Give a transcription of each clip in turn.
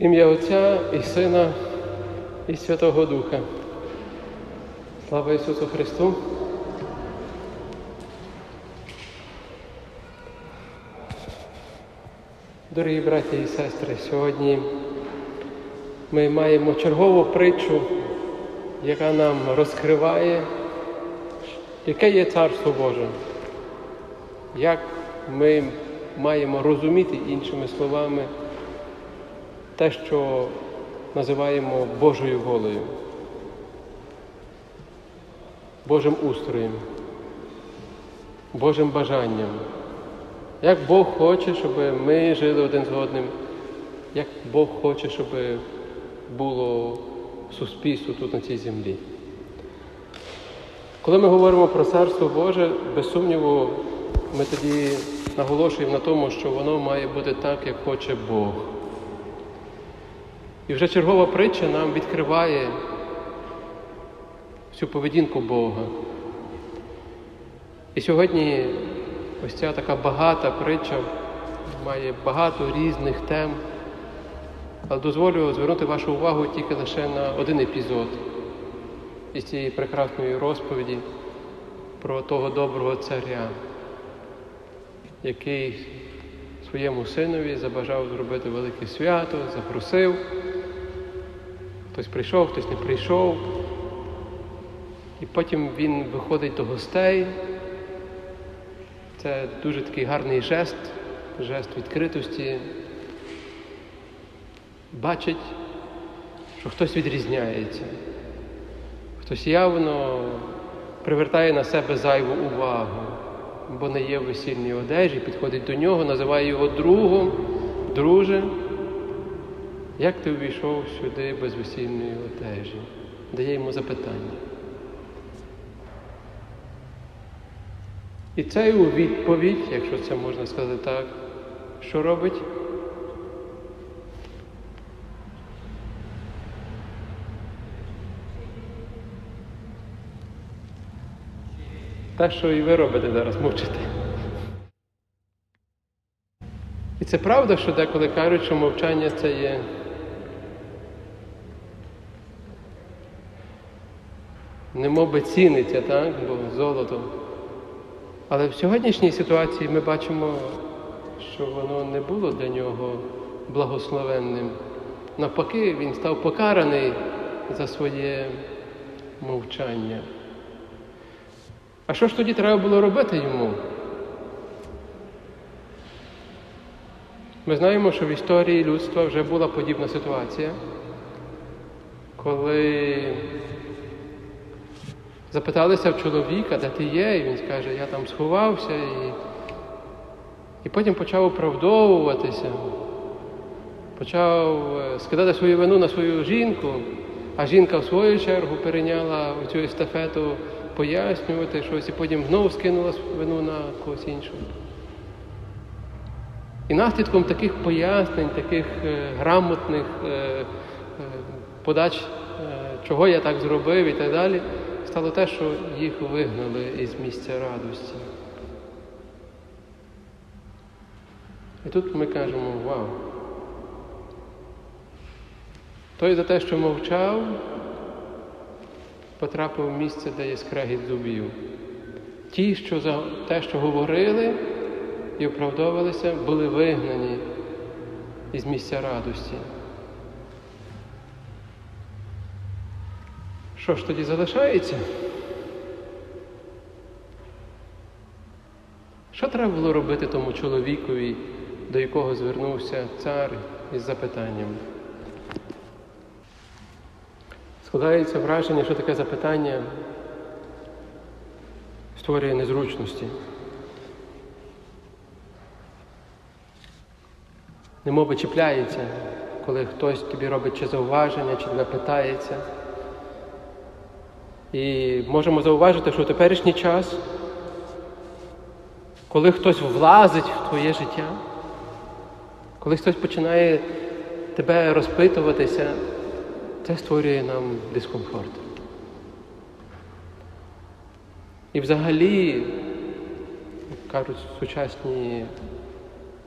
Ім'я Отця і Сина і Святого Духа. Слава Ісусу Христу! Дорогі браті і сестри, сьогодні ми маємо чергову притчу, яка нам розкриває, яке є Царство Боже, як ми маємо розуміти іншими словами те, що називаємо Божою волею, Божим устроєм, Божим бажанням. Як Бог хоче, щоб ми жили один з одним, як Бог хоче, щоб було суспільство тут на цій землі. Коли ми говоримо про Царство Боже, без сумніву, ми тоді наголошуємо на тому, що воно має бути так, як хоче Бог. І вже чергова притча нам відкриває всю поведінку Бога. І сьогодні ось ця така багата притча має багато різних тем, але дозволю звернути вашу увагу тільки лише на один епізод із цієї прекрасної розповіді про того доброго царя, який своєму синові забажав зробити велике свято, запросив. Хтось прийшов, хтось не прийшов. І потім він виходить до гостей. Це дуже такий гарний жест, жест відкритості. Бачить, що хтось відрізняється, хтось явно привертає на себе зайву увагу, бо не є в весільній одежі, підходить до нього, називає його другом, друже. Як ти увійшов сюди без весільної одежі? Дає йому запитання. І це у відповідь, якщо це можна сказати так, що робить? Те, що і ви робите зараз, мовчите. І це правда, що деколи кажуть, що мовчання це є немов би ціниться, так, бо золото. Але в сьогоднішній ситуації ми бачимо, що воно не було для нього благословенним. Навпаки, він став покараний за своє мовчання. А що ж тоді треба було робити йому? Ми знаємо, що в історії людства вже була подібна ситуація, коли запиталися в чоловіка, де ти є, і він скаже, я там сховався, і, і потім почав оправдовуватися, почав е, скидати свою вину на свою жінку, а жінка в свою чергу перейняла цю естафету пояснювати щось, і потім знову скинула вину на когось іншого. І наслідком таких пояснень, таких е, грамотних е, подач, чого я так зробив і так далі, стало те, що їх вигнали із місця радості. І тут ми кажемо вау. Той за те, що мовчав, потрапив в місце, де є скрегіт зубів. Ті, що за те, що говорили і оправдовувалися, були вигнані із місця радості. Що ж тоді залишається? Що треба було робити тому чоловікові, до якого звернувся цар із запитанням? Складається враження, що таке запитання створює незручності. Немоби чіпляється, коли хтось тобі робить чи зауваження, чи тебе питається. І можемо зауважити, що в теперішній час, коли хтось влазить в твоє життя, коли хтось починає тебе розпитуватися, це створює нам дискомфорт. І взагалі, кажуть сучасні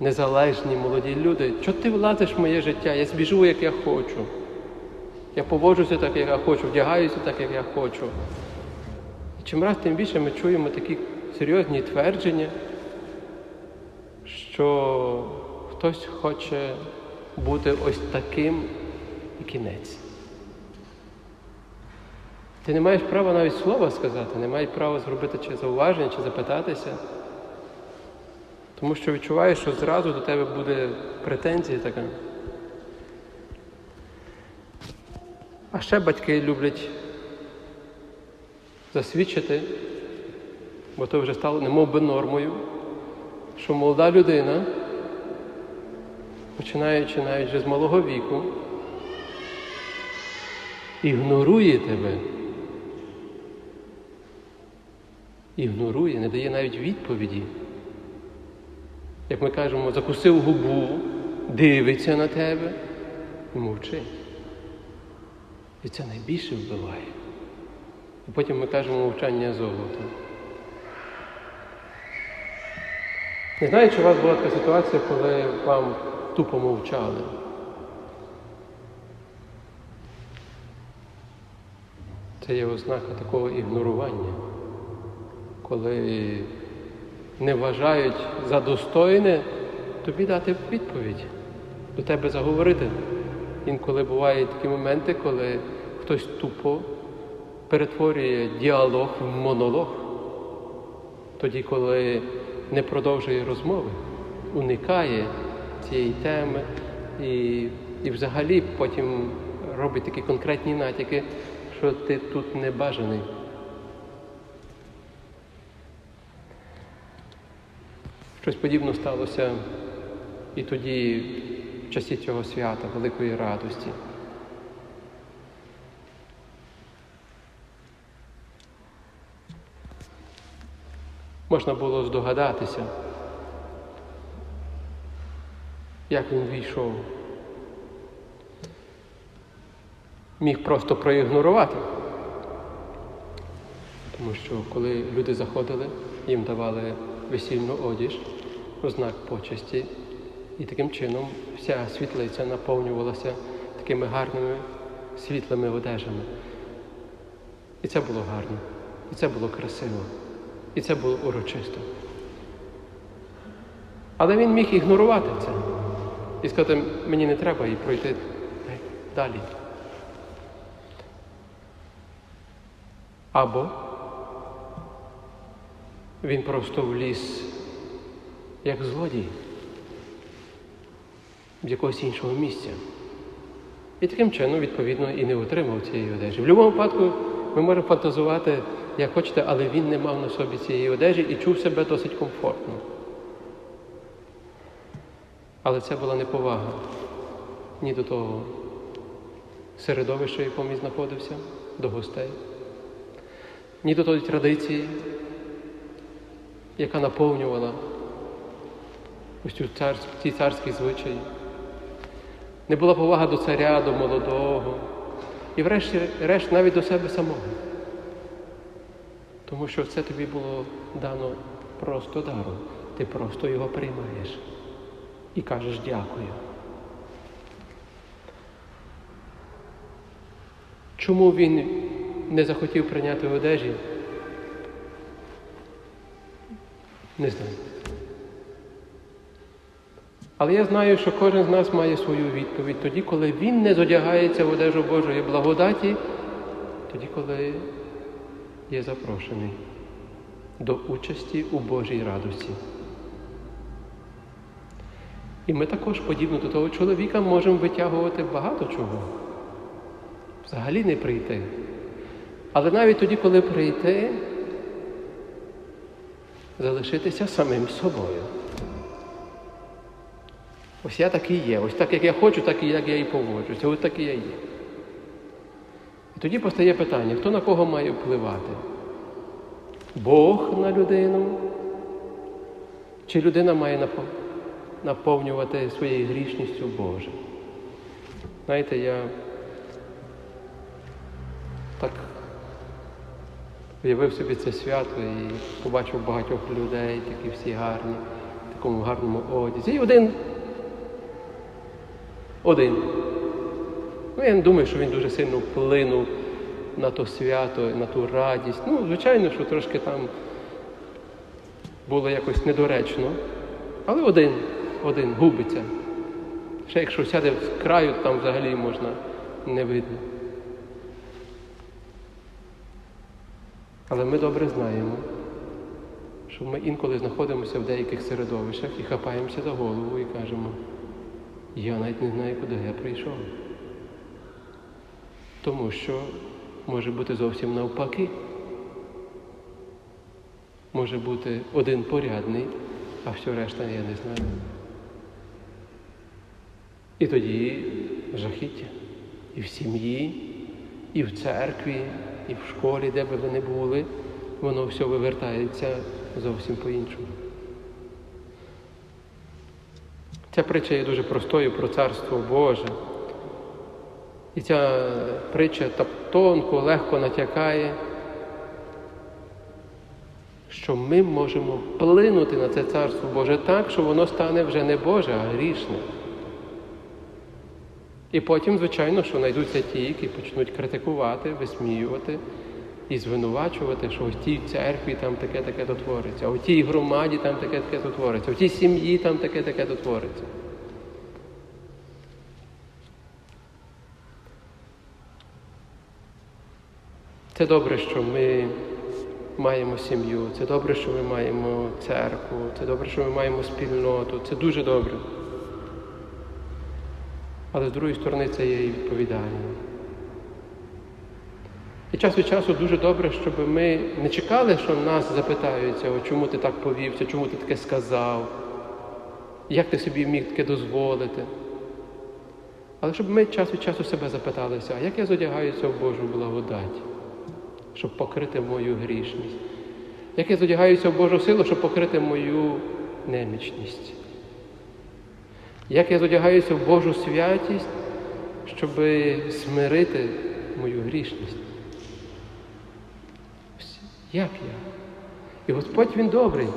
незалежні молоді люди. Чого ти влазиш в моє життя? Я збіжу, як я хочу. Я поводжуся так, як я хочу, вдягаюся так, як я хочу. І чим раз тим більше ми чуємо такі серйозні твердження, що хтось хоче бути ось таким і кінець. Ти не маєш права навіть слова сказати, не маєш права зробити чи зауваження, чи запитатися. Тому що відчуваєш, що зразу до тебе буде претензія така. А ще батьки люблять засвідчити, бо то вже стало немов би нормою, що молода людина, починаючи навіть вже з малого віку, ігнорує тебе. Ігнорує, не дає навіть відповіді. Як ми кажемо, закусив губу, дивиться на тебе і мовчить. І це найбільше вбиває. І потім ми кажемо мовчання золото. Не знаю, чи у вас була така ситуація, коли вам тупо мовчали. Це є ознака такого ігнорування, коли не вважають за достойне тобі дати відповідь, до тебе заговорити. Інколи бувають такі моменти, коли хтось тупо перетворює діалог в монолог, тоді, коли не продовжує розмови, уникає цієї теми і, і взагалі потім робить такі конкретні натяки, що ти тут не бажаний. Щось подібне сталося і тоді, в часі цього свята, великої радості. Можна було здогадатися, як він війшов. Міг просто проігнорувати. Тому що коли люди заходили, їм давали весільну одіж, у знак почесті, і таким чином вся світлиця наповнювалася такими гарними світлими одежами. І це було гарно, і це було красиво, і це було урочисто. Але він міг ігнорувати це і сказати, мені не треба і пройти далі. Або він просто вліз як злодій з якогось іншого місця. І таким чином, відповідно, і не отримав цієї одежі. В будь-якому випадку ми можемо фантазувати, як хочете, але він не мав на собі цієї одежі і чув себе досить комфортно. Але це була неповага ні до того середовища, в якому він знаходився, до гостей, ні до тої традиції, яка наповнювала ось ці царські звичаї. Не була повага до царя, до молодого і, врешті-решт, навіть до себе самого. Тому що це тобі було дано просто даром. Ти просто його приймаєш і кажеш дякую. Чому він не захотів прийняти одежі? Не знаю. Але я знаю, що кожен з нас має свою відповідь тоді, коли він не зодягається в одежу Божої благодаті, тоді, коли є запрошений до участі у Божій радості. І ми також, подібно до того чоловіка, можемо витягувати багато чого. Взагалі не прийти. Але навіть тоді, коли прийти, залишитися самим собою. Ось я такий є. Ось так, як я хочу, так і як я і поводжуся. Ось так і я є. І тоді постає питання, хто на кого має впливати? Бог на людину? Чи людина має наповнювати своєю грішністю Боже? Знаєте, я так уявив собі це свято і побачив багатьох людей, такі всі гарні, в такому гарному одязі. І один. Один. Ну, я не думаю, що він дуже сильно вплинув на то свято, на ту радість. Ну, звичайно, що трошки там було якось недоречно. Але один, один губиться. Ще якщо сяде з краю, там взагалі можна не видно. Але ми добре знаємо, що ми інколи знаходимося в деяких середовищах і хапаємося за голову і кажемо, я навіть не знаю, куди я прийшов. Тому що може бути зовсім навпаки. Може бути один порядний, а все решта я не знаю. І тоді жахіття. І в сім'ї, і в церкві, і в школі, де би ви не були, воно все вивертається зовсім по-іншому. Ця притча є дуже простою про Царство Боже. І ця притча так тонко, легко натякає, що ми можемо вплинути на це Царство Боже так, що воно стане вже не Боже, а грішне. І потім, звичайно, що знайдуться ті, які почнуть критикувати, висміювати і звинувачувати, що в тій церкві там таке-таке дотвориться, а в тій громаді там таке-таке дотвориться, в тій сім'ї там таке-таке дотвориться. Це добре, що ми маємо сім'ю, це добре, що ми маємо церкву, це добре, що ми маємо спільноту, це дуже добре. Але з другої сторони це є і відповідально. І час від часу дуже добре, щоб ми не чекали, що нас запитаються, чому ти так повівся, чому ти таке сказав, як ти собі міг таке дозволити. Але щоб ми час від часу себе запиталися, а як я зодягаюся в Божу благодать, щоб покрити мою грішність? Як я зодягаюся в Божу силу, щоб покрити мою немічність? Як я зодягаюся в Божу святість, щоб смирити мою грішність? Як я? І Господь Він добрий.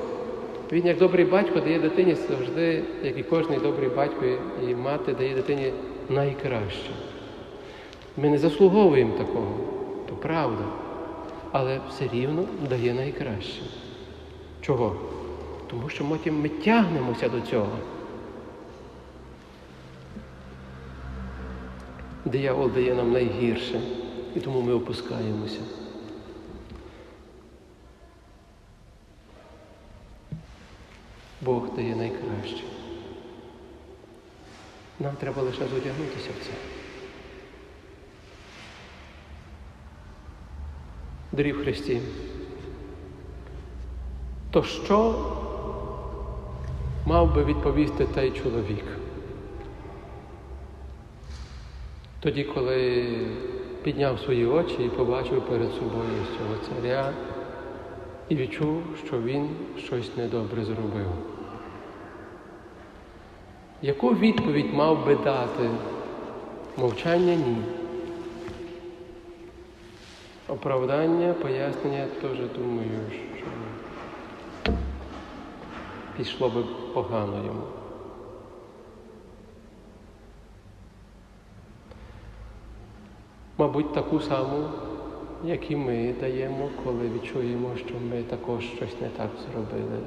Він, як добрий батько, дає дитині завжди, як і кожний добрий батько і мати дає дитині найкраще. Ми не заслуговуємо такого, то правда. Але все рівно дає найкраще. Чого? Тому що потім ми тягнемося до цього. Диявол дає нам найгірше, і тому ми опускаємося. Бог дає найкраще. Нам треба лише зодягнутися в це. Дорі в Христі. То що мав би відповісти той чоловік? Тоді, коли підняв свої очі і побачив перед собою цього царя і відчув, що він щось недобре зробив. Яку відповідь мав би дати? Мовчання ні. Оправдання, пояснення теж думаю, що пішло би погано йому. Мабуть, таку саму, як і ми даємо, коли відчуємо, що ми також щось не так зробили.